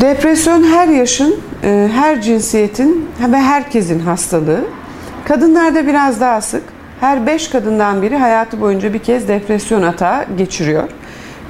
Depresyon her yaşın, e, her cinsiyetin ve herkesin hastalığı. Kadınlarda biraz daha sık. Her 5 kadından biri hayatı boyunca bir kez depresyon atağı geçiriyor.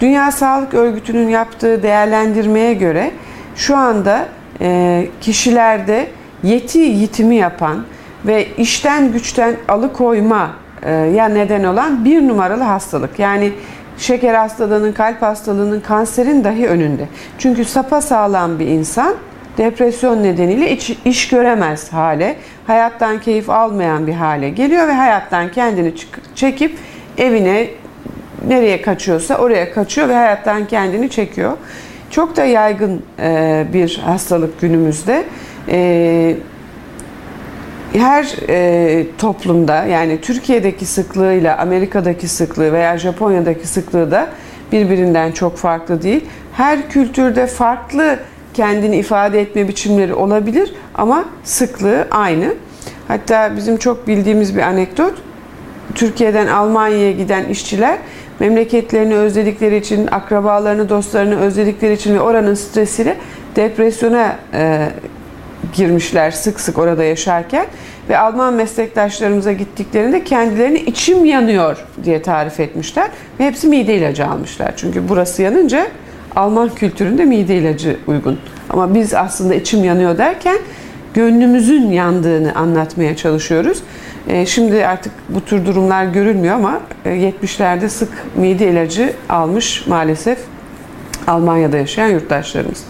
Dünya Sağlık Örgütü'nün yaptığı değerlendirmeye göre şu anda e, kişilerde yeti yitimi yapan ve işten güçten alıkoyma e, ya neden olan bir numaralı hastalık. Yani şeker hastalığının, kalp hastalığının, kanserin dahi önünde. Çünkü sapa sağlam bir insan depresyon nedeniyle iş, iş göremez hale, hayattan keyif almayan bir hale geliyor ve hayattan kendini çık- çekip evine nereye kaçıyorsa oraya kaçıyor ve hayattan kendini çekiyor. Çok da yaygın e, bir hastalık günümüzde. E, her e, toplumda yani Türkiye'deki sıklığıyla Amerika'daki sıklığı veya Japonya'daki sıklığı da birbirinden çok farklı değil. Her kültürde farklı kendini ifade etme biçimleri olabilir ama sıklığı aynı. Hatta bizim çok bildiğimiz bir anekdot. Türkiye'den Almanya'ya giden işçiler memleketlerini özledikleri için, akrabalarını, dostlarını özledikleri için ve oranın stresiyle depresyona e, girmişler sık sık orada yaşarken ve Alman meslektaşlarımıza gittiklerinde kendilerini içim yanıyor diye tarif etmişler ve hepsi mide ilacı almışlar. Çünkü burası yanınca Alman kültüründe mide ilacı uygun. Ama biz aslında içim yanıyor derken gönlümüzün yandığını anlatmaya çalışıyoruz. E, Şimdi artık bu tür durumlar görülmüyor ama e, 70'lerde sık mide ilacı almış maalesef Almanya'da yaşayan yurttaşlarımız.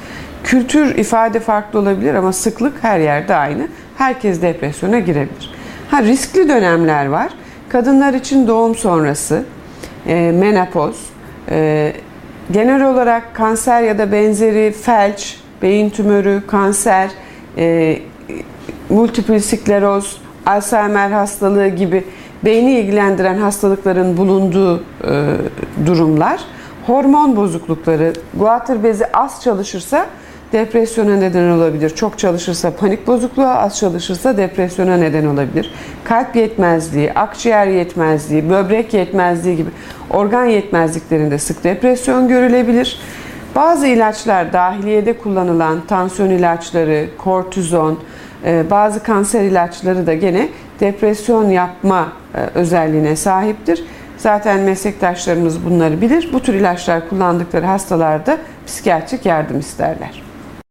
Kültür ifade farklı olabilir ama sıklık her yerde aynı. Herkes depresyona girebilir. Ha riskli dönemler var. Kadınlar için doğum sonrası, e, menopoz, e, genel olarak kanser ya da benzeri felç, beyin tümörü, kanser, e, multiple skleroz, Alzheimer hastalığı gibi beyni ilgilendiren hastalıkların bulunduğu e, durumlar, hormon bozuklukları, guatr bezi az çalışırsa depresyona neden olabilir. Çok çalışırsa panik bozukluğa, az çalışırsa depresyona neden olabilir. Kalp yetmezliği, akciğer yetmezliği, böbrek yetmezliği gibi organ yetmezliklerinde sık depresyon görülebilir. Bazı ilaçlar dahiliyede kullanılan tansiyon ilaçları, kortizon, e, bazı kanser ilaçları da gene depresyon yapma e, özelliğine sahiptir. Zaten meslektaşlarımız bunları bilir. Bu tür ilaçlar kullandıkları hastalarda psikiyatrik yardım isterler.